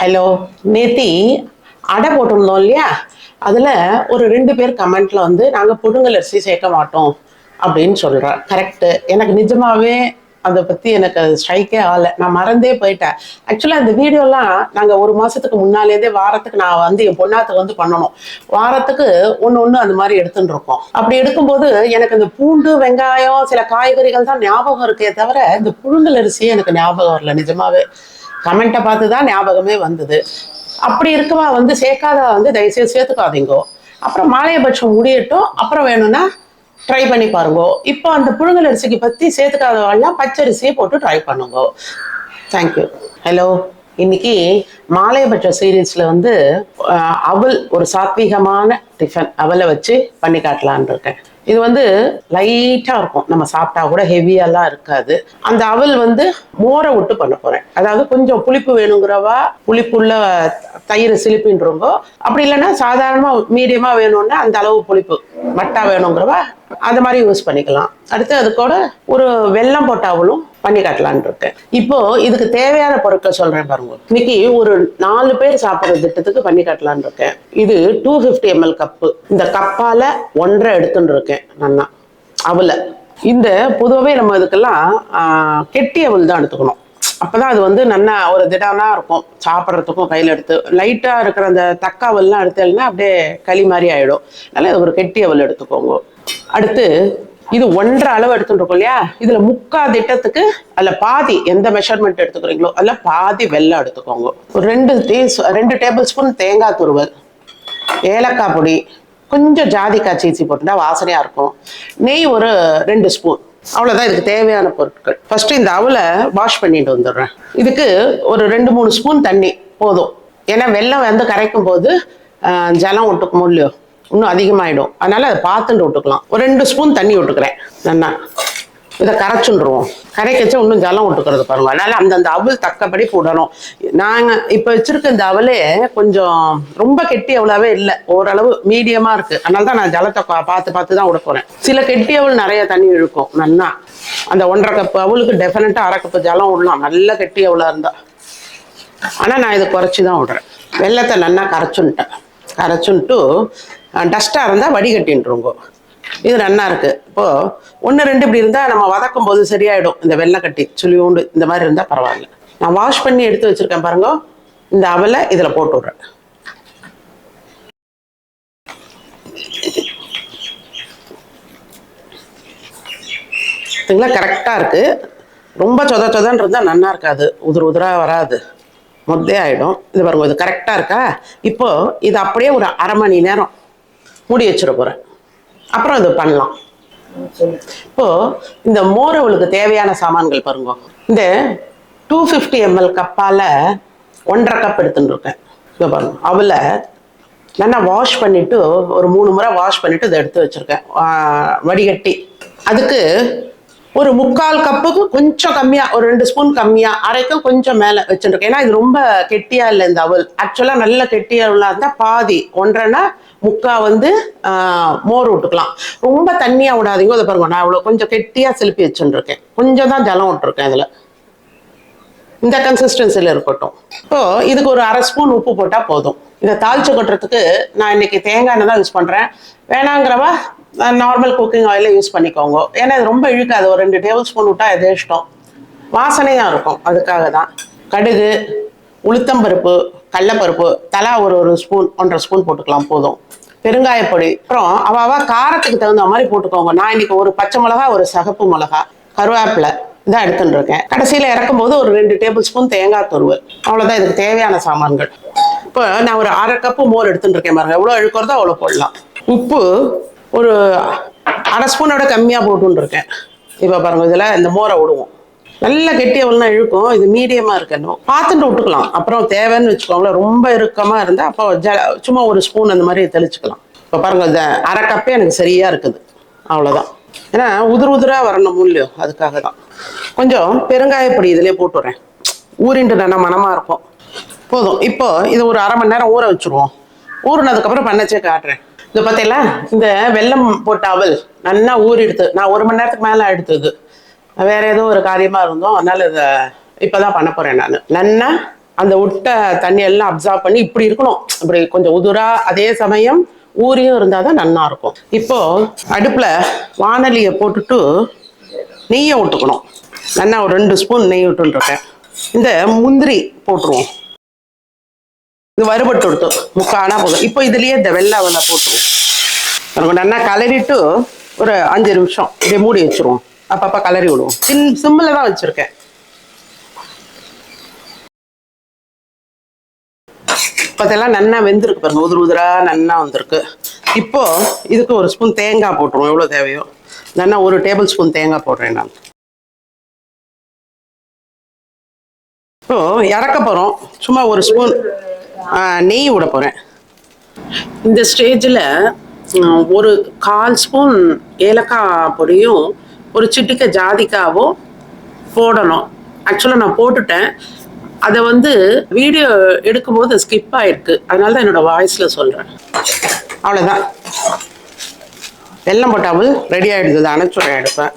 Hello நேத்தி அடை போட்டிருந்தோம் இல்லையா? அதில் ஒரு ரெண்டு பேர் கமெண்ட்ல வந்து நாங்கள் புழுங்கல் அரிசி சேர்க்க மாட்டோம் அப்படின்னு சொல்கிறேன் கரெக்டு எனக்கு நிஜமாகவே அதை பற்றி எனக்கு ஸ்ட்ரைக்கே ஆகலை. நான் மறந்தே போயிட்டேன். ஆக்சுவலாக அந்த வீடியோலாம் நாங்கள் ஒரு மாதத்துக்கு முன்னாலேருந்தே வாரத்துக்கு நான் வந்து என் பொண்ணாத்துக்கு வந்து பண்ணணும். வாரத்துக்கு ஒன்று ஒன்று அந்த மாதிரி எடுத்துன்னு இருக்கோம். அப்படி எடுக்கும்போது எனக்கு இந்த பூண்டு வெங்காயம் சில காய்கறிகள் தான் ஞாபகம் இருக்கே தவிர இந்த புழுங்கல் அரிசியே எனக்கு ஞாபகம் வரல நிஜமாவே. கமெண்ட்டை பார்த்து தான் ஞாபகமே வந்தது. அப்படி இருக்கவா வந்து சேர்க்காத வந்து தயவுசெய்து சேர்த்துக்காதீங்கோ. அப்புறம் மாலையபட்சம் முடியட்டும். அப்புறம் வேணும்னா ட்ரை பண்ணி பாருங்க. இப்போ அந்த புழுங்கல் அரிசிக்கு பற்றி சேர்த்துக்காதவெல்லாம் பச்சரிசியை போட்டு ட்ரை பண்ணுங்க. தேங்க்யூ ஹலோ இன்னைக்கு மாலையபட்ச சீரீஸில் வந்து அவல் ஒரு சாத்வீகமான டிஃபன் அவலை வச்சு பண்ணி காட்டலான் இருக்கேன். இது வந்து லைட்டா இருக்கும். நம்ம சாப்பிட்டா கூட ஹெவியெல்லாம் இருக்காது. அந்த அவல் வந்து மோரை விட்டு பண்ண போறேன். அதாவது கொஞ்சம் புளிப்பு வேணுங்கிறவா புளிப்புள்ள தயிர் சிலிப்பின்றவங்க அப்படி இல்லைன்னா சாதாரணமா மீடியமா வேணும்னா அந்த அளவு புளிப்பு மட்டா வேணுங்கிறவா அந்த மாதிரி யூஸ் பண்ணிக்கலாம். அடுத்து அது கூட ஒரு வெல்லம் போட்டாவலும் பண்ணி காட்டலான்னு இருக்கேன். இப்போ இதுக்கு தேவையான பொருட்கள் சொல்றேன் பாருங்க. இன்னைக்கு ஒரு நாலு பேர் சாப்பிட்ற திட்டத்துக்கு பண்ணி காட்டலான்னு இருக்கேன். இது டூ ஃபிஃப்டி எம்எல் கப்பு இந்த கப்பால ஒன்றரை எடுத்துன்னு இருக்கேன் நான். அவல. இந்த பொதுவாகவே நம்ம இதுக்கெல்லாம் ஆஹ், கெட்டி அவல் தான் எடுத்துக்கணும். அப்பதான் அது வந்து நல்லா ஒரு திடனா இருக்கும். சாப்பிட்றதுக்கும் கையில் எடுத்து லைட்டாக இருக்கிற அந்த தக்காவல்லாம் எடுத்தேன்னா அப்படியே களி மாதிரி ஆயிடும். அதனால ஒரு கெட்டி அவல் எடுத்துக்கோங்க. அடுத்து இது ஒன்றரை அளவு எடுத்துட்டு இல்லையா? இதுல முக்கா திட்டத்துக்கு அதுல பாதி எந்த மெஷர்மெண்ட் எடுத்துக்கிறீங்களோ அதுல பாதி வெள்ளம் எடுத்துக்கோங்க. ஒரு ரெண்டு டீ ரெண்டு டேபிள் ஸ்பூன் தேங்காய் துருவல் ஏலக்காய் பொடி கொஞ்சம் ஜாதிக்காய் சீச்சி போட்டுட்டா வாசனையா இருக்கும். நெய் ஒரு ரெண்டு ஸ்பூன் அவ்வளோதான் இதுக்கு தேவையான பொருட்கள். ஃபர்ஸ்ட் இந்த அவலை வாஷ் பண்ணிட்டு வந்துடுறேன். இதுக்கு ஒரு ரெண்டு மூணு ஸ்பூன் தண்ணி போதும். ஏன்னா வெள்ளம் வந்து கரைக்கும் போது ஜலம் ஒட்டுக்குமோ இல்லையோ? இன்னும் அதிகமாயிடும். அதனால அதை பார்த்துட்டு விட்டுக்கலாம். ஒரு ரெண்டு ஸ்பூன் தண்ணி விட்டுக்கிறேன். நல்லா. இதை கரைச்சுண்டுருவோம் கரைக்கச்சா இன்னும் ஜலம் விட்டுக்கிறது பாருங்க. அதனால அந்தந்த அவல் தக்கபடி போடணும். நாங்கள் இப்போ வச்சிருக்க இந்த அவலே கொஞ்சம் ரொம்ப கெட்டி அவளாவே இல்லை. ஓரளவு மீடியமாக இருக்கு. அதனால தான் நான் ஜலத்தை பார்த்து பார்த்து தான் விட சில கெட்டி அவள் நிறைய தண்ணி இழுக்கும். நல்லா. அந்த ஒன்றரை கப்பு அவளுக்கு டெஃபினட்டாக அரை கப்பு ஜலம் விடலாம். நல்ல கெட்டி அவளாக இருந்தால் ஆனால் நான் இதை குறைச்சி தான் விடுறேன். வெள்ளத்தை நல்லா கரைச்சுன்ட்டேன். கரைச்சுன்ட்டு டஸ்ட்டாக இருந்தால் வடிகட்டின்றுங்கோ. இது நல்லா இருக்கு. இப்போ ஒன்று ரெண்டு இப்படி இருந்தால் நம்ம வதக்கும் போது சரியாயிடும். இந்த வெள்ளை கட்டி சுழியோண்டு இந்த மாதிரி இருந்தால் பரவாயில்ல. நான் வாஷ் பண்ணி எடுத்து வச்சிருக்கேன் பாருங்க. இந்த அவலை இதில் போட்டு விட்றேன். இதுங்களா கரெக்டாக இருக்கு. ரொம்ப சொத சொதன்னு இருந்தால் நல்லா இருக்காது. உதிர் உதிராக வராது. முத்தே ஆகிடும் இது பாருங்க இது கரெக்டாக இருக்கா? இப்போ இது அப்படியே ஒரு அரை மணி நேரம் மூடி வச்சிட போகிறேன் அப்புறம் இது பண்ணலாம். இப்போ இந்த மோர் அவளுக்கு தேவையான சாமான்கள் பாருங்க. இந்த டூ ஃபிஃப்டி எம்எல் கப்பால் ஒன்றரை கப் எடுத்துன்னு இருக்கேன். இதை பாருங்க. அவளை நல்லா வாஷ் பண்ணிவிட்டு ஒரு மூணு முறை வாஷ் பண்ணிவிட்டு இதை எடுத்து வச்சிருக்கேன். வடிகட்டி. அதுக்கு ஒரு முக்கால் கப்புக்கு கொஞ்சம் கம்மியா ஒரு ரெண்டு ஸ்பூன் கம்மியா அரைக்கும் கொஞ்சம் மேல வச்சுருக்கேன் ஏன்னா இது ரொம்ப கெட்டியா இல்லை இந்த அவல். ஆக்சுவலா நல்ல கெட்டியா உள்ள இருந்தா பாதி ஒன்றரைனா முக்கா வந்து மோர் விட்டுக்கலாம் ரொம்ப தண்ணியா விடாதீங்க. அதை பாருங்க நான் இவ்வளவு கொஞ்சம் கெட்டியா செலுப்பி வச்சுருக்கேன் கொஞ்சம் தான் ஜலம் விட்டுருக்கேன் இதுல. இந்த கன்சிஸ்டன்சியில் இருக்கட்டும். இப்போ இதுக்கு ஒரு அரை ஸ்பூன் உப்பு போட்டால் போதும். இதை தாளிச்சு கொட்டுறதுக்கு நான் இன்னைக்கு தேங்காய் எண்ணெய் தான் யூஸ் பண்ணுறேன் வேணாங்கிறவா நார்மல் குக்கிங் ஆயிலை யூஸ் பண்ணிக்கோங்க. ஏன்னா இது ரொம்ப இழுக்காது. ஒரு ரெண்டு டேபிள் ஸ்பூன் விட்டா எது இஷ்டம்? வாசனையாக இருக்கும். அதுக்காக தான் கடுகு உளுத்தம்பருப்பு கடலப்பருப்பு தலா ஒரு ஒரு ஸ்பூன் ஒன்றரை ஸ்பூன் போட்டுக்கலாம். போதும். பெருங்காயப்பொடி. அப்புறம் அவ அவ காரத்துக்கு தகுந்த மாதிரி போட்டுக்கோங்க. நான் இன்னைக்கு ஒரு பச்சை மிளகா ஒரு சகப்பு மிளகா கருவேப்பிலை இதான் எடுத்துட்டு இருக்கேன். கடைசியில் இறக்கும்போது ஒரு ரெண்டு டேபிள் ஸ்பூன் தேங்காய் துருவல் அவ்வளோதான் இதுக்கு தேவையான சாமான்கள். இப்போ நான் ஒரு அரை கப்பு மோர் எடுத்துட்டு இருக்கேன் பாருங்க. எவ்வளோ இழுக்கிறதோ அவ்வளோ போடலாம். உப்பு ஒரு அரை ஸ்பூனோட கம்மியாக போட்டுருக்கேன் இப்போ பாருங்க இதில் இந்த மோரை விடுவோம். நல்ல கெட்டி எவ்வளோ இழுக்கும். இது மீடியமாக இருக்கணும். பார்த்துட்டு விட்டுக்கலாம். அப்புறம் தேவைன்னு வச்சுக்கோங்களேன் ரொம்ப இறுக்கமாக இருந்தால் அப்போ ஜ சும்மா ஒரு ஸ்பூன் அந்த மாதிரி தெளிச்சுக்கலாம். இப்போ பாருங்க இந்த அரை கப்பே எனக்கு சரியாக இருக்குது. அவ்வளோதான் ஏன்னா உதிர் உதிராக வரணும் இல்லையோ அதுக்காக தான் கொஞ்சம் பெருங்காயப்பொடி இதிலே போட்டுறேன். ஊறிண்டு நல்லா மனமாக இருக்கும். போதும். இப்போ இது ஒரு அரை மணி நேரம் ஊற வச்சுருவோம். ஊறினதுக்கப்புறம் பண்ணச்சே காட்டுறேன் இது பார்த்தீங்களா இந்த வெள்ளம் போட்ட அவல் நல்லா ஊறிடுது நான் ஒரு மணி நேரத்துக்கு மேலே எடுத்தது வேற ஏதோ ஒரு காரியமாக இருந்தோம். அதனால இதை இப்போ தான் பண்ண போகிறேன் நான். நல்லா அந்த விட்ட தண்ணி எல்லாம் அப்சர்வ் பண்ணி இப்படி இருக்கணும். இப்படி கொஞ்சம் உதுரா அதே சமயம் ஊறியும் இருந்தால் தான் நல்லா இருக்கும். இப்போ அடுப்பில் வானலியை போட்டுட்டு நெய்யை விட்டுக்கணும் நல்லா ஒரு ரெண்டு ஸ்பூன் நெய் விட்டுருக்கேன் இந்த முந்திரி போட்டுருவோம். இது வறுபட்டு கொடுத்து. முக்கானா போதும். இப்போ இதுலயே இந்த வெள்ளை அவலை போட்டுருவோம். நல்லா கலரிட்டு ஒரு அஞ்சு நிமிஷம் இப்படியே மூடி வச்சிருவோம். அப்பப்போ கலரி விடுவோம். சின் சிம்மில் தான் வச்சுருக்கேன். இப்போதெல்லாம் நன்னா வெந்திருக்கு பாருங்க. உதிர் உதிரா நன்னா வந்திருக்கு. இப்போ இதுக்கு ஒரு ஸ்பூன் தேங்காய் போட்டுருவோம். எவ்வளோ தேவையோ. நன்னா ஒரு டேபிள் ஸ்பூன் தேங்காய் போடுறேன் நான். இப்போ இறக்க போகிறோம் சும்மா ஒரு ஸ்பூன் நெய் விட போகிறேன் இந்த ஸ்டேஜில் ஒரு கால் ஸ்பூன் ஏலக்காய் பொடியும் ஒரு சிட்டிக்கை ஜாதிக்காவும் போடணும். ஆக்சுவலாக நான் போட்டுட்டேன். அதை வந்து வீடியோ எடுக்கும்போது ஸ்கிப் ஆயிருக்கு. அதனால தான் என்னோட வாய்ஸில் சொல்கிறேன் அவ்வளோதான் வெல்லம் போட்டாமல் ரெடி ஆகிடுது இதை அணைச்சுடுறேன் எடுப்பேன்.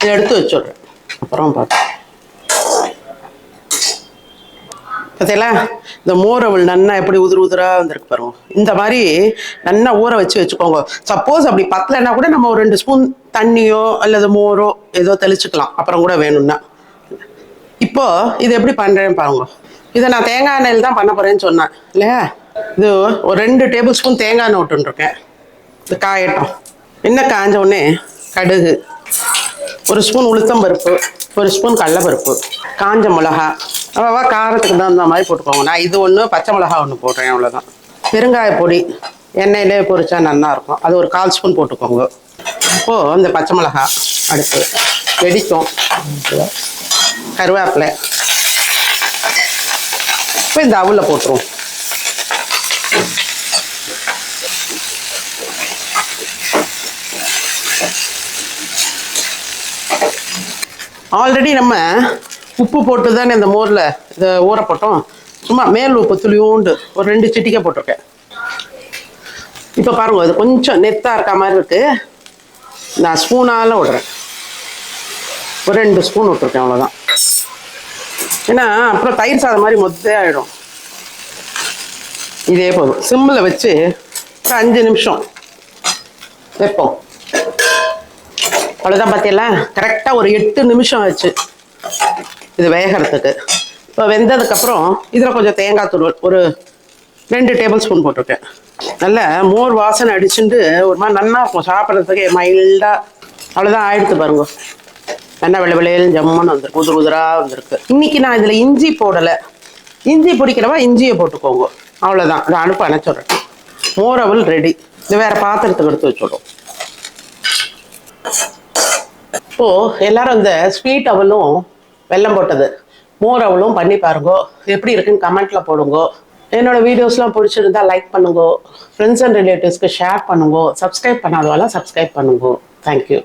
இதை எடுத்து வச்சுடுறேன். அப்புறம் பார்ப்பேன் பார்த்தீங்களா இந்த மோரவள் நன்னா எப்படி உதிர் உதிரா வந்திருக்கு பாருங்க. இந்த மாதிரி நன்னா ஊற வச்சு வச்சுக்கோங்க. சப்போஸ் அப்படி பத்தலைன்னா கூட நம்ம ஒரு ரெண்டு ஸ்பூன் தண்ணியோ அல்லது மோரோ ஏதோ தெளிச்சுக்கலாம். அப்புறம் கூட வேணும்னா. இப்போ இது எப்படி பண்ணுறேன்னு பாருங்க. இதை நான் தேங்காய் எண்ணெயில் தான் பண்ண போகிறேன்னு சொன்னேன். இல்லையா? இது ஒரு ரெண்டு டேபிள் ஸ்பூன் தேங்காய் எண்ணெய் விட்டுருக்கேன். இது காயட்டும். என்ன காஞ்ச உடனே கடுகு. ஒரு ஸ்பூன் உளுத்தம் பருப்பு ஒரு ஸ்பூன் கடலப்பருப்பு காஞ்ச மிளகா அவ்வளோவா காரத்துக்கு தகுந்த மாதிரி போட்டுக்கோங்க நான் இது ஒன்று பச்சை மிளகா ஒன்று போடுறேன் அவ்வளோதான் பெருங்காய பொடி எண்ணெயிலே பொரிச்சா நல்லாயிருக்கும் அது ஒரு கால் ஸ்பூன் போட்டுக்கோங்க இப்போது அந்த பச்சை மிளகா அடுத்து வெடிக்கும் கருவேப்பிலை இப்போ இந்த அவுல போட்டுருவோம் ஆல்ரெடி நம்ம உப்பு போட்டு தானே இந்த மோரில் இதை ஊற போட்டோம். சும்மா மேல் உப்பு துளியூண்டு ஒரு ரெண்டு சிட்டிக்கை போட்டிருக்கேன். இப்போ பாருங்க அது கொஞ்சம் நெத்தாக இருக்க மாதிரி இருக்குது நான் ஸ்பூனால் விடுறேன். ஒரு ரெண்டு ஸ்பூன் விட்டுருக்கேன் அவ்வளோதான் ஏன்னா அப்புறம் தயிர் சாதம் மாதிரி மொத்தே ஆகிடும் இதே போதும். சிம்மில் வச்சு ஒரு அஞ்சு நிமிஷம். வைப்போம். அவ்வளோதான் பார்த்தீங்களா கரெக்டாக ஒரு எட்டு நிமிஷம் ஆச்சு. இது வேகிறதுக்கு. இப்போ வெந்ததுக்கப்புறம் இதில் கொஞ்சம் தேங்காய் துருவல் ஒரு ரெண்டு டேபிள் ஸ்பூன் போட்டிருக்கேன். நல்லா மோர் வாசனை அடிச்சுட்டு ஒரு மாதிரி நல்லா இருக்கும். சாப்பிட்றதுக்கு மைல்டாக அவ்வளோதான் ஆயிடுத்து பாருங்க. நல்லா வெள்ளை வெள்ளையில் ஜம்முன்னு வந்துருக்கு உதிர் உதிராக வந்திருக்கு. இன்னைக்கு நான் இதில் இஞ்சி போடலை. இஞ்சி பிடிக்கிறவா இஞ்சியை போட்டுக்கோங்க. அவ்வளோதான் அதை அனுப்ப அணைச்சிடுறேன். மோரவல் ரெடி இது வேறு பாத்திரத்துக்கு எடுத்து வச்சுடுறோம் இப்போ எல்லாரும் இந்த ஸ்வீட் அவலும் வெள்ளம் போட்டது. மோர் அவலும் பண்ணி பாருங்க. எப்படி இருக்குன்னு கமெண்ட்ல போடுங்க. என்னோட வீடியோஸ்லாம் பிடிச்சிருந்தா லைக் பண்ணுங்க. ஃப்ரெண்ட்ஸ் அண்ட் ரிலேட்டிவ்ஸ்க்கு ஷேர் பண்ணுங்க. சப்ஸ்கிரைப் பண்ணாதவெல்லாம் சப்ஸ்கிரைப் பண்ணுங்க. Thank you